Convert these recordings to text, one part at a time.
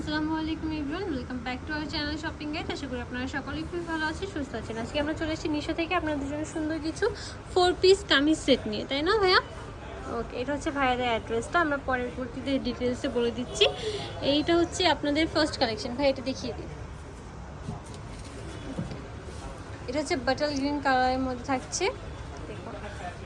আসসালামু আলাইকুম everyone, welcome back to our channel shopping guide. আশা করি আপনারা সকলেই খুবই ভালো আছেন, সুস্থ আছেন। আজকে আমরা চলে এসেছি নিশো থেকে আপনাদের জন্য সুন্দর কিছু ফোর পিস কামিজ সেট নিয়ে, তাই না ভাইয়া? ওকে এটা হচ্ছে ভাইয়াদের অ্যাড্রেসটা আমরা পরবর্তীতে ডিটেলসে বলে দিচ্ছি। এইটা হচ্ছে আপনাদের ফার্স্ট কালেকশন ভাই এটা দেখিয়ে দিই। এটা হচ্ছে বাটাল গ্রিন কালারের মধ্যে থাকছে।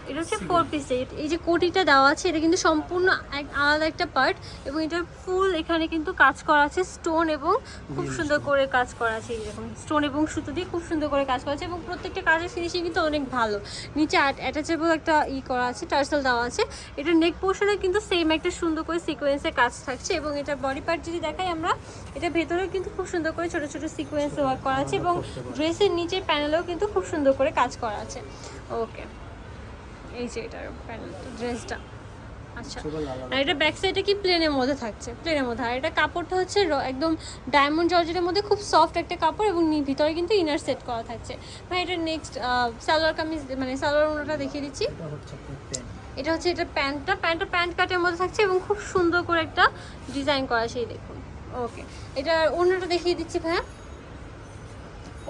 এটা হচ্ছে ফোর পিস এই যে কোটিটা দেওয়া আছে এটা কিন্তু সম্পূর্ণ এক আলাদা একটা পার্ট এবং এটা ফুল এখানে কিন্তু কাজ করা আছে স্টোন এবং খুব সুন্দর করে কাজ করা আছে এরকম স্টোন এবং সুতো দিয়ে খুব সুন্দর করে কাজ করা আছে এবং প্রত্যেকটা কাজের ফিনিশিং কিন্তু অনেক ভালো। নিচে অ্যাটাচেবল একটা ই করা আছে টার্সেল দেওয়া আছে। এটা নেক পোর্শনে কিন্তু সেম একটা সুন্দর করে সিকোয়েন্সে কাজ থাকছে এবং এটা বডি পার্ট যদি দেখাই আমরা এটা ভেতরেও কিন্তু খুব সুন্দর করে ছোট ছোট সিকোয়েন্সে ওয়ার্ক করা আছে এবং ড্রেসের নিচের প্যানেলেও কিন্তু খুব সুন্দর করে কাজ করা আছে। ওকে এই যে এটার প্যানেলটা ড্রেসটা। আচ্ছা। আর এটা ব্যাক সাইডে কি প্লেনের মধ্যে থাকছে? প্লেনের মধ্যে। আর এটা কাপড়টা হচ্ছে একদম ডায়মন্ড জর্জেটের মধ্যে খুব সফট একটা কাপড় এবং ভিতরে কিন্তু ইনার সেট করা থাকছে। ভাই এটা নেক্সট সালোয়ার কামিজ মানে সালোয়ার ওনাটা দেখিয়ে দিচ্ছি। এটা হচ্ছে এটা হচ্ছে এটা প্যান্টটা। প্যান্টটা প্যান্ট কাটের মধ্যে থাকছে এবং খুব সুন্দর করে একটা ডিজাইন করা সেই দেখুন। ওকে এটা অন্যটা দেখিয়ে দিচ্ছি ভাইয়া।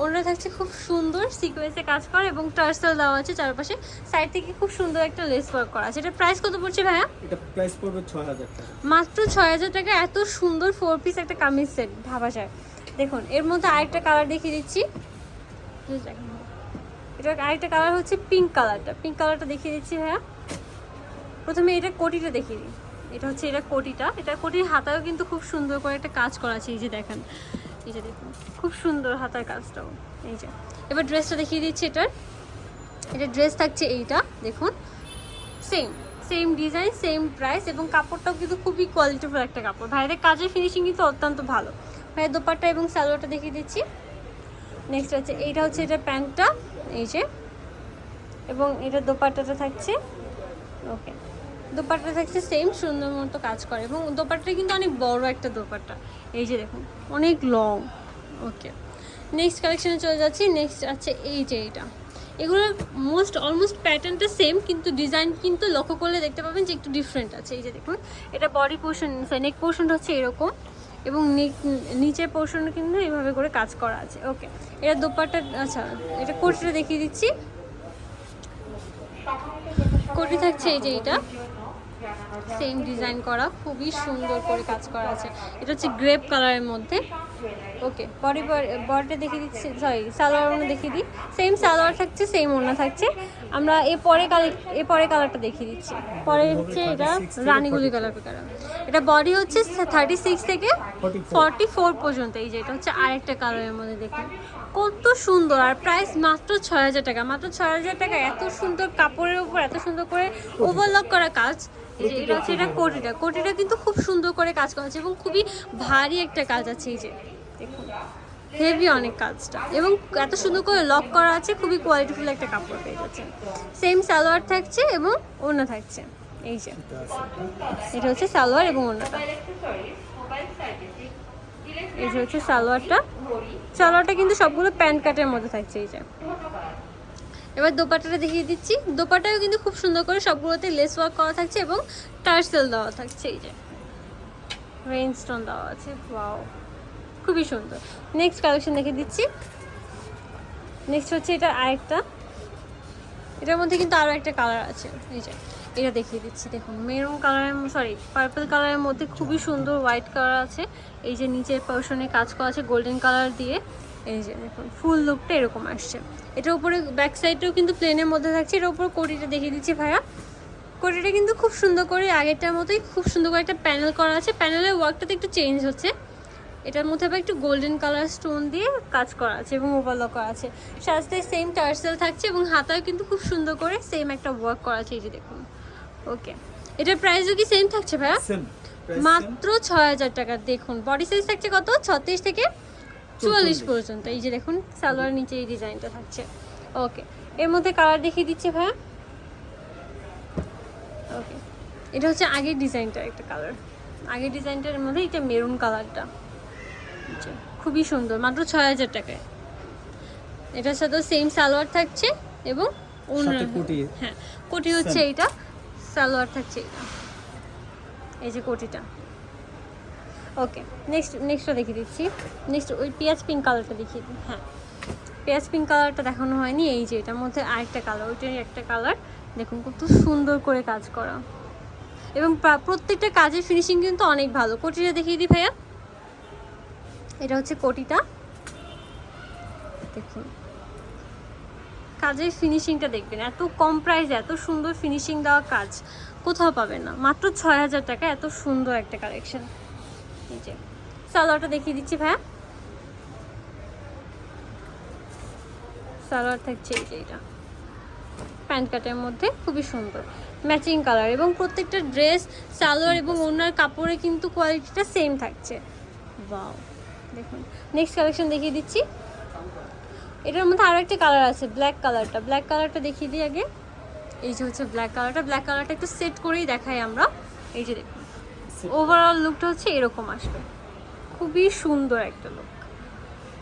অন্যটা থাকছে খুব সুন্দর সিকোয়েন্সে কাজ করা এবং টার্সেল দেওয়া আছে চারপাশে। সাইড থেকে খুব সুন্দর একটা লেস ওয়ার্ক করা আছে। এটা প্রাইস কত পড়ছে ভাইয়া? এটা প্রাইস পড়বে ছয় হাজার টাকা। মাত্র ছয় হাজার টাকা এত সুন্দর ফোর পিস একটা কামিজ সেট ভাবা যায়। দেখুন এর মধ্যে আরেকটা কালার দেখিয়ে দিচ্ছি। এটা আরেকটা কালার হচ্ছে পিঙ্ক কালারটা পিঙ্ক কালারটা দেখিয়ে দিচ্ছি ভাইয়া। প্রথমে এটা কোটিটা দেখিয়ে দিই। এটা হচ্ছে এটা কোটিটা। এটা কোটির হাতায়ও কিন্তু খুব সুন্দর করে একটা কাজ করা আছে এই যে দেখেন। খুব সুন্দর হাতার কাজটাও, এই যে। এবার ড্রেসটা দেখিয়ে দিচ্ছি এটার। এটা ড্রেস থাকছে এইটা, দেখুন। Same same design same price এবং কাপড়টাও কিন্তু খুবই কোয়ালিটিফুল একটা কাপড়। ভাইদের কাজের ফিনিশিং কিন্তু অত্যন্ত ভালো। ভাইয়ের দোপাট্টা এবং স্যালোয়ারটা দেখিয়ে দিচ্ছি। নেক্সট হচ্ছে, এইটা হচ্ছে এটা প্যান্টটা, এই যে। এবং এটা দোপাট্টাটা থাকছে ওকে দোপাট্টা থাকছে সেম সুন্দর মতো কাজ করে। এবং দোপাট্টা কিন্তু অনেক বড় একটা দোপাট্টা। এই যে দেখুন, অনেক লং ওকে নেক্সট কালেকশনে চলে যাচ্ছি। নেক্সট আছে এই যে এইটা এগুলোর মোস্ট অলমোস্ট প্যাটার্নটা সেম কিন্তু ডিজাইন কিন্তু লক্ষ্য করলে দেখতে পাবেন যে একটু ডিফারেন্ট আছে। এই যে দেখুন, এটা বডি পোর্শন নেক পোর্শনটা হচ্ছে এরকম এবং নিচের পোর্শন কিন্তু এইভাবে করে কাজ করা আছে। ওকে এটা দোপাট্টা আচ্ছা এটা কোটিটা দেখিয়ে দিচ্ছি। কোটি থাকছে এই যে এইটা সেম ডিজাইন করা, খুবই সুন্দর করে কাজ করা আছে। এটা হচ্ছে গ্রেপ কালারের মধ্যে। ওকে বডি বডিটা দেখিয়ে দিচ্ছি সরি সালোয়ার ওনা দেখিয়ে দিই। সেম সালোয়ার থাকছে সেম ওনা থাকছে। আমরা এ পরে কালার এ পরে কালারটা দেখিয়ে দিচ্ছি। পরে হচ্ছে এটা রানীগুলি কালার কালার এটা বডি হচ্ছে থার্টি সিক্স থেকে ফর্টি ফোর পর্যন্ত। এই যে এটা হচ্ছে আরেকটা কালারের মধ্যে দেখুন। কত সুন্দর। আর প্রাইস মাত্র ছয় হাজার টাকা। মাত্র ছয় হাজার টাকা। এত সুন্দর কাপড়ের উপর, এত সুন্দর করে ওভারলক করা কাজ। এটা হচ্ছে এটা কোটিটা। কোটিটা কিন্তু খুব সুন্দর করে কাজ করা আছে এবং খুবই ভারী একটা কাজ আছে এই যে, দেখুন। হেভি অনেক কাজটা। এবং এত সুন্দর করে লক করা আছে, খুবই কোয়ালিটিফুল একটা কাপড় পেয়ে যাচ্ছেন। সেম সালোয়ার থাকছে এবং ওড়না থাকছে। এই যে, এটা হচ্ছে সালোয়ার এবং ওড়নাটা। এই যে হচ্ছে সালোয়ারটা। সালোয়ারটা কিন্তু সবগুলো প্যান্ট কাটের মধ্যে থাকছে, এই যে। এবার দোপাট্টাটা দেখিয়ে দিচ্ছি। দোপাটাও কিন্তু খুব সুন্দর করে সবগুলোতে লেস ওয়ার্ক করা থাকছে এবং টার্সেল দেওয়া থাকছে এই যে। রেইন স্টোন দেওয়া আছে ওয়াও খুবই সুন্দর। নেক্সট কালেকশন দেখিয়ে দিচ্ছি। নেক্সট হচ্ছে এটা আরেকটা। এটার মধ্যে কিন্তু আরও একটা কালার আছে, এই যে। এটা দেখিয়ে দিচ্ছি, দেখুন মেরুন কালারের সরি পার্পল কালারের মধ্যে খুবই সুন্দর হোয়াইট কালার আছে। এই যে নিচের পোর্শনে কাজ করা আছে গোল্ডেন কালার দিয়ে। এই যে দেখুন ফুল লুকটা এরকম আসছে। এটার উপরে ব্যাক সাইডটাও কিন্তু প্লেনের মধ্যে থাকছে এটার উপর কোটিটা দেখিয়ে দিচ্ছি ভাইয়া। কোটিটা কিন্তু খুব সুন্দর করে আগেরটার মতোই খুব সুন্দর করে একটা প্যানেল করা আছে। প্যানেলের ওয়ার্কটাতে একটু চেঞ্জ হচ্ছে। এটার মধ্যে আবার একটু গোল্ডেন কালার স্টোন দিয়ে কাজ করা আছে এবং ওভারলক করা আছে। সাজতে সেম টার্সেল থাকছে এবং হাতায় কিন্তু খুব সুন্দর করে সেম একটা ওয়ার্ক করা আছে এই যে দেখুন। ওকে এটার প্রাইসও কি সেম থাকছে ভাইয়া? মাত্র ছয় হাজার টাকা। দেখুন বডি সাইজ থাকছে কত? ছত্রিশ থেকে চুয়াল্লিশ পর্যন্ত এই যে দেখুন সালোয়ার নিচে এই ডিজাইনটা থাকছে। ওকে এর মধ্যে কালার দেখিয়ে দিচ্ছে ভাইয়া। ওকে এটা হচ্ছে আগের ডিজাইনটা একটা কালার আগের ডিজাইনটার মধ্যে এটা মেরুন কালারটা আচ্ছা, খুবই সুন্দর মাত্র ছয় হাজার টাকায়। এটার সাথে সেম সালোয়ার থাকছে এবং হ্যাঁ কোটি হচ্ছে এইটা সালোয়ার থাকছে এইটা। এই যে কোটিটা। ওকে নেক্সট নেক্সটটা দেখিয়ে দিচ্ছি। নেক্সট ওই পেঁয়াজ পিঙ্ক কালারটা দেখিয়ে দিই। হ্যাঁ পেঁয়াজ পিঙ্ক কালারটা দেখানো হয়নি, এই যে এটার মধ্যে আরেকটা কালার ওইটারই একটা কালার দেখুন কত সুন্দর করে কাজ করা। এবং প্রত্যেকটা কাজের ফিনিশিং কিন্তু অনেক ভালো। কোটিটা দেখিয়ে দিই ভাইয়া। এটা হচ্ছে কোটিটা। দেখুন। কাজের ফিনিশিংটা দেখবেন, এত কম প্রাইসে এত সুন্দর ফিনিশিং দেওয়া কাজ। কোথাও পাবেন না। মাত্র ছয় হাজার টাকা, এত সুন্দর একটা কালেকশন এই যে সালোয়ারটা দেখিয়ে দিচ্ছি ভাইয়া। সালোয়ার থাকছে এই যে এটা। প্যান্ট কাটের মধ্যে, খুবই সুন্দর। ম্যাচিং কালার এবং প্রত্যেকটা ড্রেস, সালোয়ার এবং ওনার কাপড়ে কিন্তু কোয়ালিটিটা সেম থাকছে। বাও দেখুন। নেক্সট কালেকশন দেখিয়ে দিচ্ছি। এটার মধ্যে আরও একটা কালার আছে, ব্ল্যাক কালারটা। ব্ল্যাক কালারটা দেখিয়ে দিই আগে। এই যে হচ্ছে ব্ল্যাক কালারটা। ব্ল্যাক কালারটা একটু সেট করেই দেখাই আমরা। এই যে দেখুন। ওভারঅল লুকটা হচ্ছে এরকম আসবে। খুবই সুন্দর একটা লুক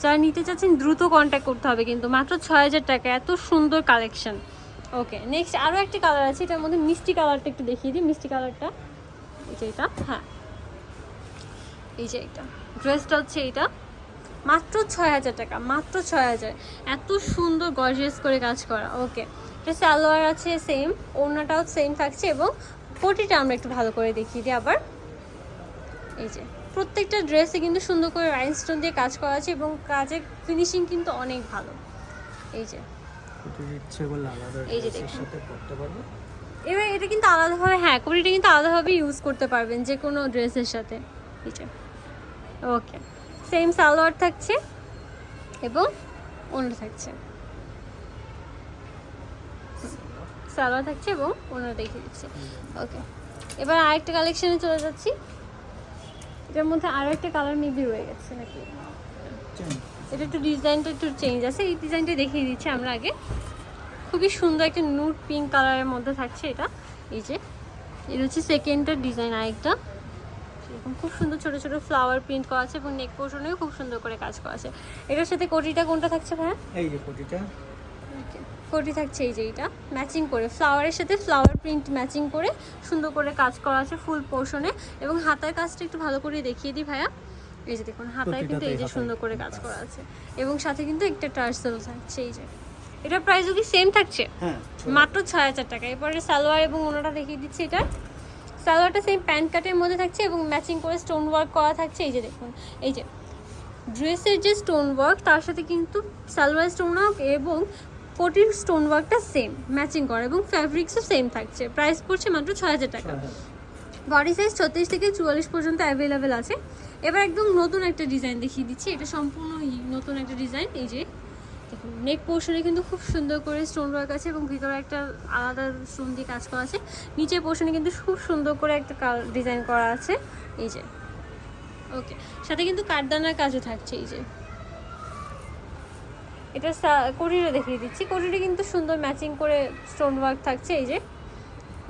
যারা নিতে চাচ্ছেন, দ্রুত কন্ট্যাক্ট করতে হবে কিন্তু। মাত্র ছয় হাজার টাকা, এত সুন্দর কালেকশন ওকে নেক্সট আরও একটা কালার আছে, এটার মধ্যে মিষ্টি কালারটা একটু দেখিয়ে দিই। মিষ্টি কালারটা এই যে এটা হ্যাঁ। এই যে এটা ড্রেসটা হচ্ছে এইটা। মাত্র ছয় হাজার টাকা, মাত্র ছয় হাজার এত সুন্দর গর্জিয়াস করে কাজ করা। ওকে এটা সালোয়ার আছে সেম ওড়নাটাও সেম থাকছে এবং কোটিটা আমরা একটু ভালো করে দেখিয়ে দিই আবার। এই যে প্রত্যেকটা ড্রেসে কিন্তু সুন্দর করে রাইনস্টোন দিয়ে কাজ করা আছে এবং কাজের ফিনিশিং কিন্তু অনেক ভালো। এই যে। এই যে এবার এটা কিন্তু আলাদাভাবে হ্যাঁ কোটিটা কিন্তু আলাদাভাবে ইউজ করতে পারবেন যে কোনো ড্রেসের সাথে। এই যে। ওকে সেম সালোয়ার থাকছে এবং অন্য থাকছে। সালোয়ার থাকছে এবং অন্য দেখিয়ে দিচ্ছে। ওকে এবার আরেকটা কালেকশনে চলে যাচ্ছি। এটার মধ্যে আরও একটা কালার মেবি রয়ে গেছে নাকি? এটা একটু ডিজাইনটা একটু চেঞ্জ আছে। এই ডিজাইনটা দেখিয়ে দিচ্ছি আমরা আগে। খুবই সুন্দর একটা নুট পিঙ্ক কালারের মধ্যে থাকছে এটা। এই যে, এটা হচ্ছে সেকেন্ডের ডিজাইন আরেকটা। এরকম খুব সুন্দর ছোট ছোট ফ্লাওয়ার প্রিন্ট করা আছে এবং নেক পোর্শনেও খুব সুন্দর করে কাজ করা আছে। এটার সাথে কোটিটা কোনটা থাকছে ভাইয়া? এই যে কুটিটা। কোটি থাকছে এই যে এইটা ম্যাচিং করে ফ্লাওয়ারের সাথে ফ্লাওয়ার প্রিন্ট ম্যাচিং করে সুন্দর করে কাজ করা আছে ফুল পোর্শনে এবং হাতার কাজটা একটু ভালো করে দেখিয়ে দিই ভাইয়া। এই যে দেখুন হাতায় কিন্তু এই যে সুন্দর করে কাজ কাজ। করা আছে এবং সাথে কিন্তু একটা টার্সেল থাকছে এই যে। এটা প্রাইস কি সেম থাকছে হ্যাঁ মাত্র ছয় হাজার টাকা। এরপরে সালোয়ার এবং ওনাটা দেখিয়ে দিচ্ছি এটা। সালোয়ারটা সেম প্যান্ট কাটের মধ্যে থাকছে এবং ম্যাচিং করে স্টোন ওয়ার্ক করা থাকছে। এই যে দেখুন এই যে ড্রেসের যে স্টোন ওয়ার্ক তার সাথে কিন্তু সালোয়ার স্টোন ওয়ার্ক এবং কোটির স্টোন ওয়ার্কটা সেম ম্যাচিং করা এবং ফ্যাব্রিক্সও সেম থাকছে। প্রাইস পড়ছে মাত্র ছয় হাজার টাকা। বডি সাইজ ছত্রিশ থেকে চুয়াল্লিশ পর্যন্ত অ্যাভেলেবেল আছে। এবার একদম নতুন একটা ডিজাইন দেখিয়ে দিচ্ছি। এটা সম্পূর্ণ নতুন একটা ডিজাইন এই যে। দেখুন নেক পোর্শনে কিন্তু খুব সুন্দর করে স্টোন ওয়ার্ক আছে এবং ভিতরে একটা আলাদা স্টোন দিয়ে কাজ করা আছে। নিচের পোর্শনে কিন্তু খুব সুন্দর করে একটা ডিজাইন করা আছে। এই যে। ওকে সাথে কিন্তু কাঠদানার কাজও থাকছে এই যে। এটা কোটিটা দেখিয়ে দিচ্ছি। কোটিটা কিন্তু সুন্দর ম্যাচিং করে স্টোন ওয়ার্ক থাকছে এই যে।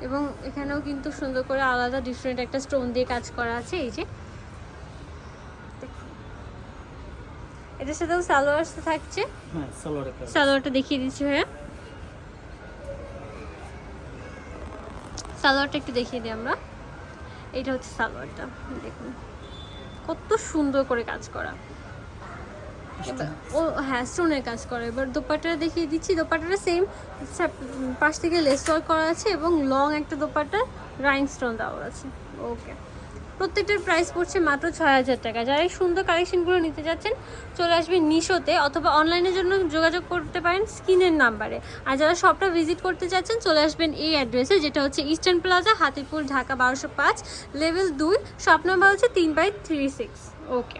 এবং এখানেও কিন্তু সুন্দর করে আলাদা ডিফারেন্ট একটা স্টোন দিয়ে কাজ করা আছে এই যে। এটার সাথেও সালোয়ার থাকছে। হ্যাঁ সালোয়ারটা দেখিয়ে দিচ্ছি ভাইয়া। সালোয়ারটা একটু দেখিয়ে দিই আমরা। এটা হচ্ছে সালোয়ারটা দেখুন। কত সুন্দর করে কাজ করা। ও হ্যাঁ স্টোনের কাজ করে। এবার দোপাট্টাটা দেখিয়ে দিচ্ছি। দোপাট্টাটা সেম পাশ থেকে লেস ওয়ার্ক করা আছে এবং লং একটা দোপাট্টা রাইন স্টোন দেওয়া আছে। ওকে প্রত্যেকটার প্রাইস পড়ছে মাত্র ছয় হাজার টাকা। যারা এই সুন্দর কালেকশনগুলো নিতে যাচ্ছেন, চলে আসবেন নিশোতে অথবা অনলাইনের জন্য যোগাযোগ করতে পারেন স্ক্রিনের নাম্বারে আর যারা শপটা ভিজিট করতে চাচ্ছেন চলে আসবেন এই অ্যাড্রেসে যেটা হচ্ছে ইস্টার্ন প্লাজা হাতিপুর ঢাকা বারোশো পাঁচ লেভেল দুই শপ নাম্বার হচ্ছে তিন বাই থ্রি সিক্স ওকে